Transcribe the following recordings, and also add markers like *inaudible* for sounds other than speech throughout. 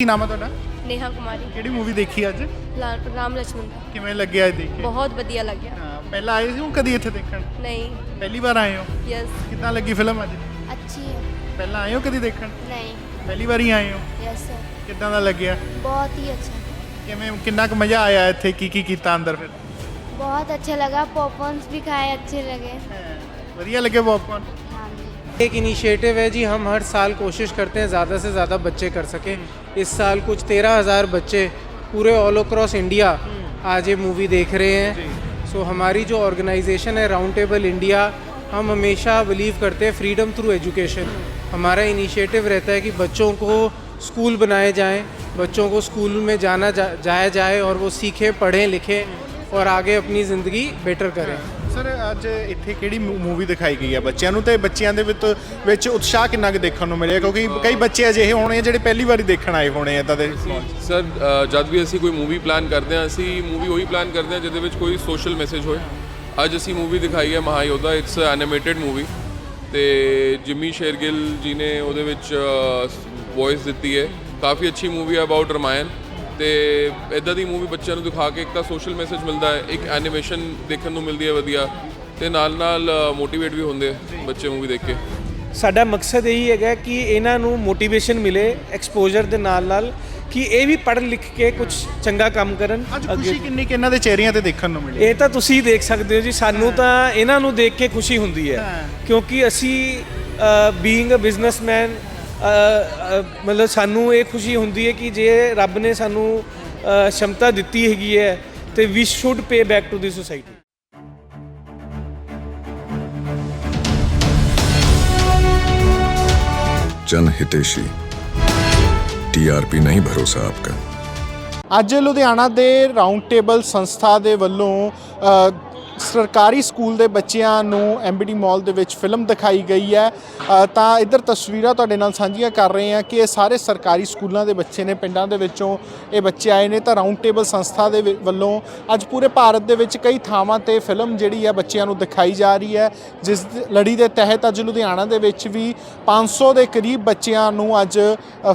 ਕੀ ਨਾਮ ਹੈ ਤੁਹਾਡਾ? ਨੇਹਾ ਕੁਮਾਰੀ। ਕਿਹੜੀ ਮੂਵੀ ਦੇਖੀ ਅੱਜ? ਰਾਮ ਲਛਮਣ ਦਾ। ਕਿਵੇਂ ਲੱਗਿਆ ਦੇਖ ਕੇ? ਬਹੁਤ ਵਧੀਆ ਲੱਗਿਆ। ਹਾਂ, ਪਹਿਲਾਂ ਆਏ ਸੀ ਉਹ ਕਦੀ ਇੱਥੇ ਦੇਖਣ? ਨਹੀਂ। ਪਹਿਲੀ ਵਾਰ ਆਏ ਹੋ? ਯਸ ਕਿੱਦਾਂ ਲੱਗੀ ਫਿਲਮ ਅੱਜ? अच्छी है ਪਹਿਲਾਂ ਆਏ ਹੋ ਕਦੀ ਦੇਖਣ? नहीं ਪਹਿਲੀ ਵਾਰੀ ਆਏ ਹੋ? यस सर ਕਿੱਦਾਂ ਦਾ ਲੱਗਿਆ? बहुत ही अच्छा ਕਿਵੇਂ ਕਿੰਨਾ ਕੁ ਮਜ਼ਾ ਆਇਆ ਇੱਥੇ? ਕੀ ਕੀ ਕੀਤਾ ਅੰਦਰ ਫਿਰ? बहुत अच्छा लगा पॉपकॉर्न्स भी खाए अच्छे लगे ਵਧੀਆ ਲੱਗੇ ਪੌਪਕੌਰਨ एक इनिशिएटिव है जी हम हर साल कोशिश करते हैं ज़्यादा से ज़्यादा बच्चे कर सकें। इस साल कुछ तेरह हज़ार बच्चे पूरे ऑल अक्रॉस इंडिया आज ये मूवी देख रहे हैं। सो हमारी जो ऑर्गेनाइजेशन है राउंड टेबल इंडिया हम हमेशा बिलीव करते हैं फ्रीडम थ्रू एजुकेशन हमारा इनिशिएटिव रहता है कि बच्चों को स्कूल बनाए जाएँ बच्चों को स्कूल में जाना जा, जाया जाए और वो सीखें पढ़ें लिखें और आगे अपनी ज़िंदगी बेटर करें। ਸਰ ਅੱਜ ਇੱਥੇ ਕਿਹੜੀ ਮੂਵੀ ਦਿਖਾਈ ਗਈ ਹੈ ਬੱਚਿਆਂ ਨੂੰ? ਤੇ ਬੱਚਿਆਂ ਦੇ ਵਿੱਚ ਵਿੱਚ ਉਤਸ਼ਾਹ ਕਿੰਨਾ ਕੁ ਦੇਖਣ ਨੂੰ ਮਿਲਿਆ? ਕਿਉਂਕਿ ਕਈ ਬੱਚੇ ਅਜਿਹੇ ਹੋਣੇ ਆ ਜਿਹੜੇ ਪਹਿਲੀ ਵਾਰੀ ਦੇਖਣ ਆਏ ਹੋਣੇ ਆ ਤਾਂ ਦੇ ਸਰ ਜਦ ਵੀ ਅਸੀਂ ਕੋਈ ਮੂਵੀ ਪਲਾਨ ਕਰਦੇ ਹਾਂ ਅਸੀਂ ਮੂਵੀ ਉਹੀ ਪਲਾਨ ਕਰਦੇ ਹਾਂ ਜਿਹਦੇ ਵਿੱਚ ਕੋਈ ਸੋਸ਼ਲ ਮੈਸੇਜ ਹੋਏ। ਅੱਜ ਅਸੀਂ ਮੂਵੀ ਦਿਖਾਈ ਹੈ ਮਹਾਯੋਧਾ ਇਟਸ ਐਨੀਮੇਟਿਡ ਮੂਵੀ ਤੇ ਜਿਮੀ ਸ਼ੇਰਗਿਲ ਜੀ ਨੇ ਉਹਦੇ ਵਿੱਚ ਵੌਇਸ ਦਿੱਤੀ ਹੈ। ਕਾਫੀ ਅੱਛੀ ਮੂਵੀ ਹੈ ਅਬਾਊਟ ਰਮਾਇਣ ਤੇ ਇਦਾਂ ਦੀ ਮੂਵੀ ਬੱਚਿਆਂ ਨੂੰ ਦਿਖਾ ਕੇ ਇੱਕ ਤਾਂ ਸੋਸ਼ਲ ਮੈਸੇਜ ਮਿਲਦਾ ਹੈ ਇੱਕ ਐਨੀਮੇਸ਼ਨ ਦੇਖਣ ਨੂੰ ਮਿਲਦੀ ਹੈ ਵਧੀਆ ਤੇ ਨਾਲ ਨਾਲ ਮੋਟੀਵੇਟ ਵੀ ਹੁੰਦੇ ਬੱਚੇ ਮੂਵੀ ਦੇਖ ਕੇ। ਸਾਡਾ ਮਕਸਦ ਇਹੀ ਹੈਗਾ ਕਿ ਇਹਨਾਂ ਨੂੰ ਮੋਟੀਵੇਸ਼ਨ ਮਿਲੇ ਐਕਸਪੋਜ਼ਰ ਦੇ ਨਾਲ ਨਾਲ ਕਿ ਇਹ ਵੀ ਪੜ੍ਹ ਲਿਖ ਕੇ ਕੁਝ ਚੰਗਾ ਕੰਮ ਕਰਨ ਅੱਜ ਖੁਸ਼ੀ ਕਿੰਨੀ ਕਿ ਇਹਨਾਂ ਦੇ ਚਿਹਰਿਆਂ ਤੇ ਦੇਖਣ ਨੂੰ ਮਿਲੀ। ਇਹ ਤਾਂ ਤੁਸੀਂ ਦੇਖ ਸਕਦੇ ਹੋ ਜੀ ਸਾਨੂੰ ਤਾਂ ਇਹਨਾਂ ਨੂੰ ਦੇਖ ਕੇ ਖੁਸ਼ੀ ਹੁੰਦੀ ਹੈ। ਹਾਂ। ਕਿਉਂਕਿ ਅਸੀਂ ਬੀਇੰਗ ਅ ਬਿਜ਼ਨਸਮੈਨ ਮਤਲਬ ਸਾਨੂੰ ਇਹ ਖੁਸ਼ੀ ਹੁੰਦੀ ਹੈ ਕਿ ਜੇ ਰੱਬ ਨੇ ਸਾਨੂੰ ਅ, ਸ਼ਮਤਾ ਦਿੱਤੀ ਹੈਗੀ ਹੈ ਤੇ we should pay back to the society जन हितेशी टीआरपी नहीं भरोसा आपका ਅੱਜ ਲੁਧਿਆਣਾ ਦੇ ਰਾਉਂਡ ਟੇਬਲ ਸੰਸਥਾ ਦੇ ਵੱਲੋਂ ਅ, ਸਰਕਾਰੀ ਸਕੂਲ ਦੇ ਬੱਚਿਆਂ ਨੂੰ ਐਮਬੀਡੀ ਮਾਲ ਦੇ ਵਿੱਚ ਫਿਲਮ ਦਿਖਾਈ ਗਈ ਹੈ। ਤਾਂ ਇੱਧਰ ਤਸਵੀਰਾਂ ਤੁਹਾਡੇ ਨਾਲ ਸਾਂਝੀਆਂ ਕਰ ਰਹੇ ਹਾਂ ਕਿ ਇਹ ਸਾਰੇ ਸਰਕਾਰੀ ਸਕੂਲਾਂ ਦੇ ਬੱਚੇ ਨੇ ਪਿੰਡਾਂ ਦੇ ਵਿੱਚੋਂ ਇਹ ਬੱਚੇ ਆਏ ਨੇ ਤਾਂ ਰਾਉਂਡ ਟੇਬਲ ਸੰਸਥਾ ਦੇ ਵੱਲੋਂ ਅੱਜ ਪੂਰੇ ਭਾਰਤ ਦੇ ਵਿੱਚ ਕਈ ਥਾਵਾਂ ਤੇ ਫਿਲਮ ਜਿਹੜੀ ਹੈ ਬੱਚਿਆਂ ਨੂੰ ਦਿਖਾਈ ਜਾ ਰਹੀ ਹੈ। ਜਿਸ ਲੜੀ ਦੇ ਤਹਿਤ ਅੱਜ ਲੁਧਿਆਣਾ ਦੇ ਵਿੱਚ ਵੀ 500 ਦੇ ਕਰੀਬ ਬੱਚਿਆਂ ਨੂੰ ਅੱਜ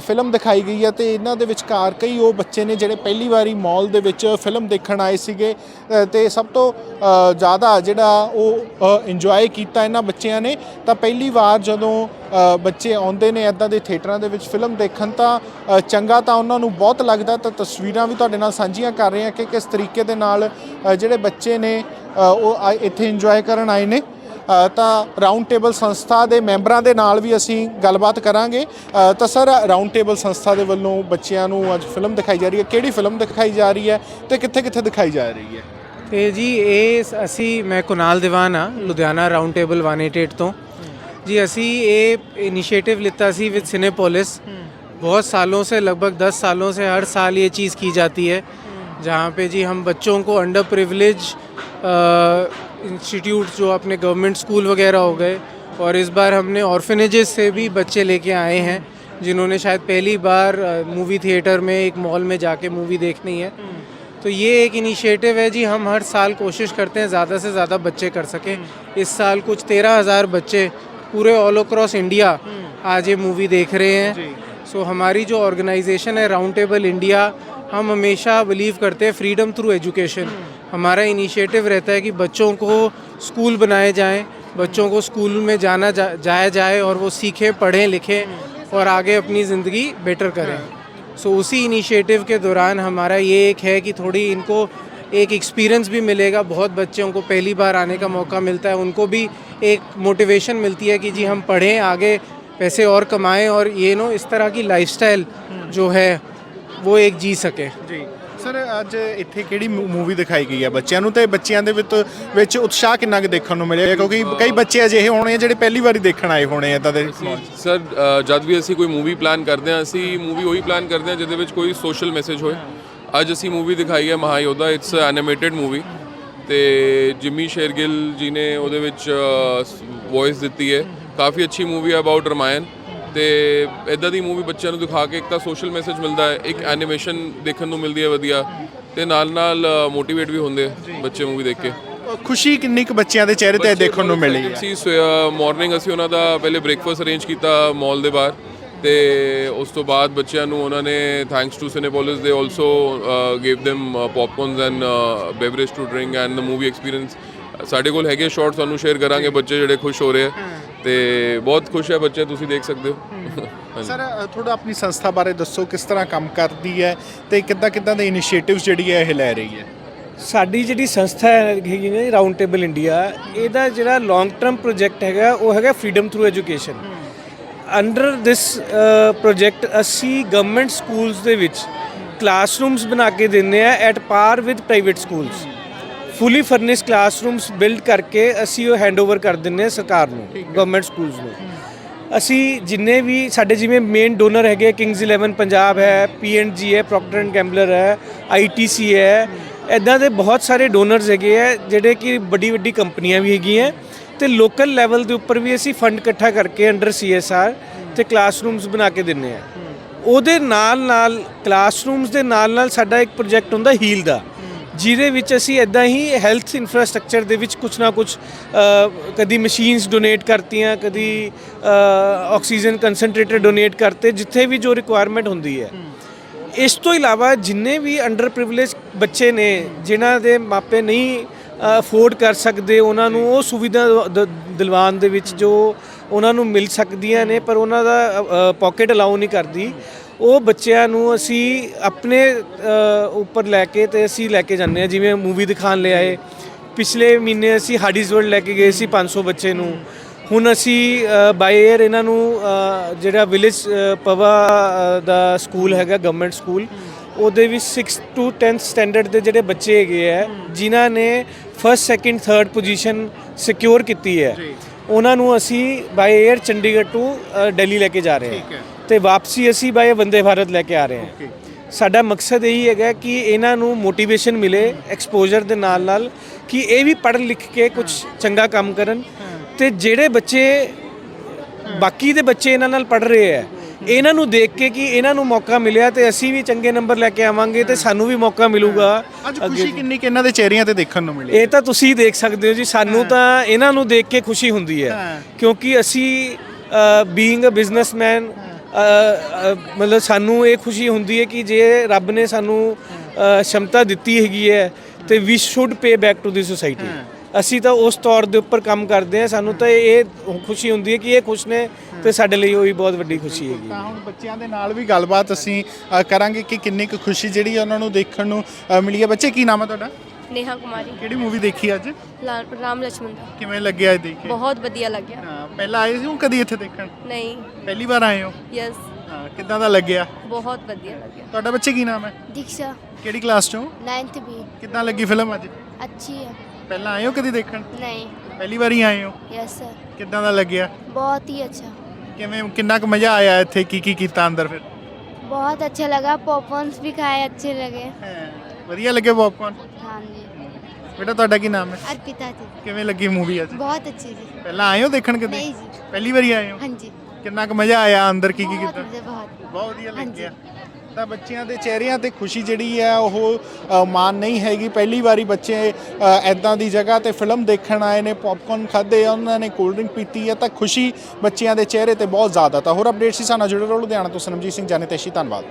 ਫਿਲਮ ਦਿਖਾਈ ਗਈ ਹੈ ਤੇ ਇਹਨਾਂ ਦੇ ਵਿਚਕਾਰ ਕਈ ਉਹ ਬੱਚੇ ਨੇ ਜਿਹੜੇ ਪਹਿਲੀ ਵਾਰੀ ਮਾਲ ਦੇ ਵਿੱਚ ਫਿਲਮ ਦੇਖਣ ਆਏ ਸੀਗੇ। ਅ, ਤੇ ਸਭ ਤੋਂ ਜ਼ਿਆਦਾ ਜਿਹੜਾ ਉਹ ਇੰਜੋਏ ਕੀਤਾ ਇਹਨਾਂ ਬੱਚਿਆਂ ਨੇ, ਤਾਂ ਪਹਿਲੀ ਵਾਰ ਜਦੋਂ ਬੱਚੇ ਆਉਂਦੇ ਨੇ ਇਦਾਂ ਦੇ ਥੀਏਟਰਾਂ ਦੇ ਵਿੱਚ ਫਿਲਮ ਦੇਖਣ, ਤਾਂ ਚੰਗਾ ਤਾਂ ਉਹਨਾਂ ਨੂੰ ਬਹੁਤ ਲੱਗਦਾ, ਤਾਂ ਤਸਵੀਰਾਂ ਵੀ ਤੁਹਾਡੇ ਨਾਲ ਸਾਂਝੀਆਂ ਕਰ ਰਹੇ ਹਾਂ ਕਿ ਕਿਸ ਤਰੀਕੇ ਦੇ ਨਾਲ ਜਿਹੜੇ ਬੱਚੇ ਨੇ ਉਹ ਆਏ- ਇੱਥੇ ਇੰਜੋਏ ਕਰਨ ਆਏ ਨੇ। ਤਾਂ ਰਾਉਂਡ ਟੇਬਲ ਸੰਸਥਾ ਦੇ ਮੈਂਬਰਾਂ ਦੇ ਨਾਲ ਵੀ ਅਸੀਂ ਗੱਲਬਾਤ ਕਰਾਂਗੇ। ਤਾਂ ਸਰ ਰਾਉਂਡ ਟੇਬਲ ਸੰਸਥਾ ਦੇ ਵੱਲੋਂ ਬੱਚਿਆਂ ਨੂੰ ਅੱਜ ਫਿਲਮ ਦਿਖਾਈ ਜਾ ਰਹੀ ਹੈ। ਕਿਹੜੀ ਫਿਲਮ ਦਿਖਾਈ ਜਾ ਰਹੀ ਹੈ ਤੇ ਕਿੱਥੇ ਕਿੱਥੇ ਦਿਖਾਈ ਜਾ ਰਹੀ ਹੈ? ਤੇ ਜੀ, ਇਹ ਅਸੀਂ, ਮੈਂ ਕੁਨਾਲ ਦਿਵਾਨਾ ਲੁਧਿਆਣਾ ਰਾਉਂਡ एट 188 ਤੋਂ। ਜੀ, ਅਸੀਂ ਇਹ ਇਨੀਸ਼ੀਏਟਿਵ ਲਿੱਤਾ ਸੀ ਵਿਦ ਸਿਨੇਪੋਲਿਸ बहुत सालों से लगभग दस सालों से हर साल ये चीज़ की जाती है जहाँ पे जी हम बच्चों को अंडर प्रिविलेज इंस्टीट्यूट जो अपने गवर्नमेंट स्कूल वगैरह हो गए और इस बार हमने ऑर्फेनेजेस से भी बच्चे लेके आए हैं जिन्होंने शायद पहली बार मूवी थिएटर में एक मॉल में जाके मूवी देखनी है तो ये एक इनिशिएटिव है जी हम हर साल कोशिश करते हैं ज़्यादा से ज़्यादा बच्चे कर सकें। इस साल कुछ तेरह हज़ार बच्चे पूरे ऑल अक्रॉस इंडिया आज ये मूवी देख रहे हैं। सो हमारी जो ऑर्गेनाइजेशन है राउंड टेबल इंडिया हम हमेशा बिलीव करते हैं फ्रीडम थ्रू एजुकेशन हमारा इनिशिएटिव रहता है कि बच्चों को स्कूल बनाए जाएँ बच्चों को स्कूल में जाना जा, जाया जाए और वो सीखें पढ़ें लिखें और आगे अपनी ज़िंदगी बेटर करें। सो so, उसी इनिशिएटिव के दौरान हमारा ये एक है कि थोड़ी इनको एक एक्सपीरियंस भी मिलेगा। बहुत बच्चों को पहली बार आने का मौका मिलता है। उनको भी एक मोटिवेशन मिलती है कि जी हम पढ़ें आगे पैसे और कमाएँ और ये नो इस तरह की लाइफस्टाइल जो है वो एक जी सके। ਜੀ ਸਰ, ਅੱਜ ਇੱਥੇ ਕਿਹੜੀ ਮੂਵੀ ਦਿਖਾਈ ਗਈ ਹੈ ਬੱਚਿਆਂ ਨੂੰ? ਤੇ ਬੱਚਿਆਂ ਦੇ ਵਿੱਚ ਵਿੱਚ ਉਤਸ਼ਾਹ ਕਿੰਨਾ ਕੁ ਦੇਖਣ ਨੂੰ ਮਿਲਿਆ? ਕਿਉਂਕਿ ਕਈ ਬੱਚੇ ਅਜਿਹੇ ਹੋਣੇ ਆ ਜਿਹੜੇ ਪਹਿਲੀ ਵਾਰੀ ਦੇਖਣ ਆਏ ਹੋਣੇ ਆ ਤਾਂ ਦੇ ਸਰ ਜਦ ਵੀ ਅਸੀਂ ਕੋਈ ਮੂਵੀ ਪਲਾਨ ਕਰਦੇ ਹਾਂ, ਅਸੀਂ ਮੂਵੀ ਉਹੀ ਪਲਾਨ ਕਰਦੇ ਹਾਂ ਜਿਹਦੇ ਵਿੱਚ ਕੋਈ ਸੋਸ਼ਲ ਮੈਸੇਜ ਹੋਏ। ਅੱਜ ਅਸੀਂ ਮੂਵੀ ਦਿਖਾਈ ਹੈ ਮਹਾਯੋਧਾ ਇਟਸ ਐਨੀਮੇਟਿਡ ਮੂਵੀ ਤੇ ਜਿਮੀ ਸ਼ੇਰਗਿਲ ਜੀ ਨੇ ਉਹਦੇ ਵਿੱਚ ਵੌਇਸ ਦਿੱਤੀ ਹੈ। ਕਾਫੀ ਅੱਛੀ ਮੂਵੀ ਹੈ ਅਬਾਊਟ ਰਮਾਇਣ ਤੇ ਇਦਾਂ ਦੀ ਮੂਵੀ ਬੱਚਿਆਂ ਨੂੰ ਦਿਖਾ ਕੇ ਇੱਕ ਤਾਂ ਸੋਸ਼ਲ ਮੈਸੇਜ ਮਿਲਦਾ ਹੈ ਇੱਕ ਐਨੀਮੇਸ਼ਨ ਦੇਖਣ ਨੂੰ ਮਿਲਦੀ ਹੈ ਵਧੀਆ ਤੇ ਨਾਲ ਨਾਲ ਮੋਟੀਵੇਟ ਵੀ ਹੁੰਦੇ ਬੱਚੇ ਮੂਵੀ ਦੇਖ ਕੇ। ਖੁਸ਼ੀ ਕਿੰਨੀ ਕੁ ਬੱਚਿਆਂ ਦੇ ਚਿਹਰੇ ਤੇ ਦੇਖਣ ਨੂੰ ਮਿਲੀ? ਹੈ ਸੀ ਮਾਰਨਿੰਗ ਅਸੀਂ ਉਹਨਾਂ ਦਾ ਪਹਿਲੇ ਬ੍ਰੇਕਫਾਸਟ ਅਰੇਂਜ ਕੀਤਾ ਮਾਲ ਦੇ ਬਾਹਰ ਤੇ ਉਸ ਤੋਂ ਬਾਅਦ ਬੱਚਿਆਂ ਨੂੰ ਉਹਨਾਂ ਨੇ ਥੈਂਕਸ ਟੂ ਸਿਨੇਪੋਲਿਸ ਦੇ also gave them popcorns and beverage to drink and the movie experience ਸਾਡੇ ਕੋਲ ਹੈਗੇ ਸ਼ਾਰਟ ਤੁਹਾਨੂੰ ਸ਼ੇਅਰ ਕਰਾਂਗੇ ਬੱਚੇ ਜਿਹੜੇ ਖੁਸ਼ ਹੋ ਰਹੇ ਆ। ਤੇ ਬਹੁਤ ਖੁਸ਼ ਹੈ ਬੱਚੇ ਤੁਸੀਂ ਦੇਖ ਸਕਦੇ ਹੋ। *laughs* ਸਰ ਥੋੜਾ ਆਪਣੀ ਸੰਸਥਾ ਬਾਰੇ ਦੱਸੋ ਕਿਸ ਤਰ੍ਹਾਂ ਕੰਮ ਕਰਦੀ ਹੈ ਤੇ ਕਿੱਦਾਂ ਕਿੱਦਾਂ ਦੇ ਇਨੀਸ਼ੀਏਟਿਵਸ ਜਿਹੜੀ ਹੈ ਇਹ ਲੈ ਰਹੀ ਹੈ? ਸਾਡੀ ਜਿਹੜੀ ਸੰਸਥਾ ਹੈਗੀ ਨੇ ਰਾਉਂਡ ਟੇਬਲ ਇੰਡੀਆ ਇਹਦਾ ਜਿਹੜਾ ਲੌਂਗ ਟਰਮ ਪ੍ਰੋਜੈਕਟ ਹੈਗਾ ਉਹ ਹੈਗਾ freedom through education under this project ਅਸੀਂ ਗਵਰਨਮੈਂਟ ਸਕੂਲਸ ਦੇ ਵਿੱਚ ਕਲਾਸਰੂਮਸ ਬਣਾ ਕੇ ਦਿੰਦੇ ਆ at par with private schools fully furnish classrooms build ਕਰਕੇ ਅਸੀਂ ਉਹ ਹੈਂਡਓਵਰ ਕਰ ਆ ਸਰਕਾਰ ਨੂੰ ਗਵਰਨਮੈਂਟ ਸਕੂਲਸ ਨੂੰ। ਅਸੀਂ ਜਿੰਨੇ ਵੀ ਸਾਡੇ ਜਿਵੇਂ ਮੇਨ ਡੋਨਰ ਹੈਗੇ ਕਿੰਗਸ 11 ਪੰਜਾਬ ਹੈ ਪੀਐਨਜੀ ਹੈ ਪ੍ਰੋਕਟਰ ਐਂਡ ਗੈਂਬਲਰ ਹੈ ਆਈਟੀਸੀ ਹੈ ਇਦਾਂ ਦੇ ਬਹੁਤ ਸਾਰੇ ਡੋਨਰਸ ਹੈਗੇ ਆ ਜਿਹੜੇ ਕਿ ਵੱਡੀ ਵੱਡੀ ਕੰਪਨੀਆਂ ਵੀ ਹੈਗੀਆਂ। ਤੇ ਲੋਕਲ ਲੈਵਲ ਦੇ ਉੱਪਰ ਵੀ ਅਸੀਂ ਫੰਡ ਇਕੱਠਾ ਕਰਕੇ ਅੰਡਰ ਸੀਐਸਆਰ ਤੇ ਕਲਾਸਰੂਮਸ ਬਣਾ ਕੇ ਦਿੰਨੇ ਆ। ਉਹਦੇ ਨਾਲ ਨਾਲ ਕਲਾਸਰੂਮਸ ਦੇ ਨਾਲ ਨਾਲ ਸਾਡਾ ਇੱਕ ਪ੍ਰੋਜੈਕਟ ਹੁੰਦਾ ਹੀਲ ਦਾ। ਜਿਹਦੇ ਵਿੱਚ ਅਸੀਂ ਇਦਾਂ ਹੀ ਹੈਲਥ ਇਨਫਰਾਸਟ੍ਰਕਚਰ ਦੇ ਵਿੱਚ ਕੁਝ ਨਾ ਕੁਝ ਕਦੀ ਮਸ਼ੀਨਸ ਡੋਨੇਟ ਕਰਤੀਆਂ ਕਦੀ ਆਕਸੀਜਨ ਕਨਸੈਂਟਰੇਟਰ ਡੋਨੇਟ ਕਰਤੇ ਜਿੱਥੇ ਵੀ ਜੋ ਰਿਕੁਆਇਰਮੈਂਟ ਹੁੰਦੀ ਹੈ। ਇਸ ਤੋਂ ਇਲਾਵਾ ਜਿੰਨੇ ਵੀ ਅੰਡਰ ਪ੍ਰਿਵਿਲੇਜ ਬੱਚੇ ਨੇ ਜਿਨ੍ਹਾਂ ਦੇ ਮਾਪੇ ਨਹੀਂ ਅਫੋਰਡ ਕਰ ਸਕਦੇ ਉਹਨਾਂ ਨੂੰ ਉਹ ਸੁਵਿਧਾ ਦ- ਦਿਲਵਾਨ ਦੇ ਵਿੱਚ ਜੋ ਉਹਨਾਂ ਨੂੰ ਮਿਲ ਸਕਦੀਆਂ ਨੇ ਪਰ ਉਹਨਾਂ ਦਾ ਪਾਕਟ ਅਲਾਉ ਨਹੀਂ ਕਰਦੀ। ਉਹ ਬੱਚਿਆਂ ਨੂੰ ਅਸੀਂ ਆਪਣੇ ਉੱਪਰ ਲੈ ਕੇ ਤੇ ਅਸੀਂ ਲੈ ਕੇ ਜਾਂਦੇ ਆ ਜਿਵੇਂ ਮੂਵੀ ਦਿਖਾਣ ਲੈ ਆਏ। ਪਿਛਲੇ ਮਹੀਨੇ ਅਸੀਂ ਹਾਡੀਜ਼ ਵਰਲਡ ਲੈ ਕੇ ਗਏ ਸੀ 500 ਬੱਚੇ ਨੂੰ। ਹੁਣ ਅਸੀਂ ਬਾਈ 에ਅਰ ਇਹਨਾਂ ਨੂੰ ਜਿਹੜਾ ਵਿਲੇਜ ਪਵਾ ਦਾ ਸਕੂਲ ਹੈਗਾ ਗਵਰਨਮੈਂਟ ਸਕੂਲ ਉਹਦੇ ਵਿੱਚ 6 ਟੂ 10th ਸਟੈਂਡਰਡ ਦੇ ਜਿਹੜੇ ਬੱਚੇ ਹੈਗੇ ਆ ਜਿਨ੍ਹਾਂ ਨੇ first second third position secure ਕੀਤੀ ਹੈ। ਉਹਨਾਂ ਨੂੰ ਅਸੀਂ by air Chandigarh to Delhi ਲੈ ਕੇ ਜਾ ਰਹੇ ਹਾਂ। ਤੇ ਵਾਪਸੀ ਅਸੀਂ ਬਾਈ ਵੰਦੇ ਭਾਰਤ ਲੈ ਕੇ ਆ ਰਹੇ ਹਾਂ। ਸਾਡਾ ਮਕਸਦ ਇਹੀ ਹੈਗਾ ਕਿ ਇਹਨਾਂ ਨੂੰ ਮੋਟੀਵੇਸ਼ਨ ਮਿਲੇ ਐਕਸਪੋਜ਼ਰ ਦੇ ਨਾਲ ਨਾਲ ਕਿ ਇਹ ਵੀ ਪੜ੍ਹ ਲਿਖ ਕੇ ਕੁਝ ਚੰਗਾ ਕੰਮ ਕਰਨ। ਤੇ ਜਿਹੜੇ ਬੱਚੇ ਬਾਕੀ ਦੇ ਬੱਚੇ ਇਹਨਾਂ ਨਾਲ ਪੜ੍ਹ ਰਹੇ ਆ ਇਹਨਾਂ ਨੂੰ ਦੇਖ ਕੇ ਕਿ ਇਹਨਾਂ ਨੂੰ ਮੌਕਾ ਮਿਲਿਆ ਤੇ ਅਸੀਂ ਵੀ ਚੰਗੇ ਨੰਬਰ ਲੈ ਕੇ ਆਵਾਂਗੇ ਤੇ ਸਾਨੂੰ ਵੀ ਮੌਕਾ ਮਿਲੂਗਾ ਅੱਜ ਖੁਸ਼ੀ ਕਿੰਨੀ ਕਿ ਇਹਨਾਂ ਦੇ ਚਿਹਰਿਆਂ ਤੇ ਦੇਖਣ ਨੂੰ ਮਿਲੀ। ਇਹ ਤਾਂ ਤੁਸੀਂ ਦੇਖ ਸਕਦੇ ਹੋ ਜੀ ਸਾਨੂੰ ਤਾਂ ਇਹਨਾਂ ਨੂੰ ਦੇਖ ਕੇ ਖੁਸ਼ੀ ਹੁੰਦੀ ਹੈ ਕਿਉਂਕਿ ਅਸੀਂ ਬੀਇੰਗ ਅ ਬਿਜ਼ਨਸਮੈਨ ਮਤਲਬ ਸਾਨੂੰ ਇਹ ਖੁਸ਼ੀ ਹੁੰਦੀ ਹੈ ਕਿ ਜੇ ਰੱਬ ਨੇ ਸਾਨੂੰ ਸ਼ਮਤਾ ਦਿੱਤੀ ਹੈਗੀ ਹੈ ਤੇ ਵੀ should pay back to the society ਅਸੀਂ ਤਾਂ ਉਸ ਤੌਰ ਦੇ ਉੱਪਰ ਕੰਮ ਕਰਦੇ ਹਾਂ ਸਾਨੂੰ ਤਾਂ ਇਹ ਖੁਸ਼ੀ ਹੁੰਦੀ ਹੈ ਕਿ ਇਹ ਖੁਸ਼ ਨੇ ਤੇ ਸਾਡੇ ਲਈ ਉਹ ਵੀ ਬਹੁਤ ਵੱਡੀ ਖੁਸ਼ੀ ਹੈਗੀ। ਤਾਂ ਹੁਣ ਬੱਚਿਆਂ ਦੇ ਨਾਲ ਵੀ ਗੱਲਬਾਤ ਅਸੀਂ ਕਰਾਂਗੇ ਕਿ ਕਿੰਨੀ ਕੁ ਖੁਸ਼ੀ ਜਿਹੜੀ ਉਹਨਾਂ ਨੂੰ ਦੇਖਣ ਨੂੰ ਮਿਲੀ ਹੈ। ਬੱਚੇ ਕੀ ਨਾਮ ਹੈ ਤੁਹਾਡਾ? नेहा कुमारी ਕਿਹੜੀ ਮੂਵੀ ਦੇਖੀ ਅੱਜ ला- राम लक्ष्मण का ਕਿਵੇਂ ਲੱਗਿਆ ਇਹ ਦੇਖ ਕੇ बहुत बढ़िया लग गया ਹਾਂ ਪਹਿਲਾਂ ਆਏ ਸੀ ਉਹ ਕਦੀ ਇੱਥੇ ਦੇਖਣ नहीं ਪਹਿਲੀ ਵਾਰ ਆਏ ਹੋ यस ਹਾਂ ਕਿੱਦਾਂ ਦਾ ਲੱਗਿਆ बहुत बढ़िया लग गया ਤੁਹਾਡਾ ਬੱਚੇ ਕੀ ਨਾਮ ਹੈ दीक्षा ਕਿਹੜੀ ਕਲਾਸ ਚੋਂ नाइन्थ बी ਕਿੱਦਾਂ ਲੱਗੀ ਫਿਲਮ ਅੱਜ अच्छी है ਪਹਿਲਾਂ ਆਏ ਹੋ ਕਦੀ ਦੇਖਣ नहीं ਪਹਿਲੀ ਵਾਰੀ ਆਏ ਹੋ यस सर ਕਿੱਦਾਂ ਦਾ ਲੱਗਿਆ बहुत ही अच्छा ਕਿਵੇਂ ਕਿੰਨਾ ਕੁ ਮਜ਼ਾ ਆਇਆ ਇੱਥੇ ਕੀ ਕੀ ਕੀਤਾ ਅੰਦਰ ਫਿਰ बहुत अच्छा लगा पॉपकॉर्न्स भी खाए अच्छे लगे ਵਧੀਆ ਲੱਗੇ ਪੌਪਕੌਰਨ हाँ जी ਬੇਟਾ ਤੁਹਾਡਾ ਕੀ ਨਾਮ ਹੈ अर्पिता थी ਕਿਵੇਂ ਲੱਗੀ ਮੂਵੀ ਅੱਜ बहुत अच्छी थी ਪਹਿਲਾਂ ਆਏ ਹੋ ਦੇਖਣ ਕਿਤੇ नहीं जी ਪਹਿਲੀ ਵਾਰੀ ਆਏ ਹੋ हाँ जी ਕਿੰਨਾ ਕੁ ਮਜ਼ਾ ਆਇਆ ਅੰਦਰ ਕੀ ਕੀ बहुत ਕੀਤਾ मजे बहुत ਬਹੁਤ ਵਧੀਆ ਹਾਂਜੀ। ਲੱਗਿਆ ਤਾਂ ਬੱਚਿਆਂ ਦੇ ਚਿਹਰਿਆਂ ਤੇ ਖੁਸ਼ੀ ਜਿਹੜੀ ਹੈ ਉਹ ਅ, ਮਾਨ ਨਹੀਂ ਹੈਗੀ ਪਹਿਲੀ ਵਾਰੀ ਬੱਚੇ ਐਦਾਂ ਦੀ ਜਗ੍ਹਾ ਤੇ ਫਿਲਮ ਦੇਖਣ ਆਏ ਨੇ ਪੌਪਕੌਰਨ ਖਾਦੇ ਆ ਉਹਨਾਂ ਨੇ ਕੋਲਡ ਡਰਿੰਕ ਪੀਤੀ ਹੈ ਤਾਂ ਖੁਸ਼ੀ ਬੱਚਿਆਂ ਦੇ ਚਿਹਰੇ ਤੇ ਬਹੁਤ ਜ਼ਿਆਦਾ ਤਾਂ ਹੋਰ ਅਪਡੇਟ ਸੀ ਸਾਨੂੰ ਜੁੜੇ ਰਹੋ ਲੁਧਿਆਣਾ ਤੋਂ ਸਰਮਜੀਤ ਸਿੰਘ ਜਾਨੇ ਤੇਸ਼ੀ ਧੰਨਵਾਦ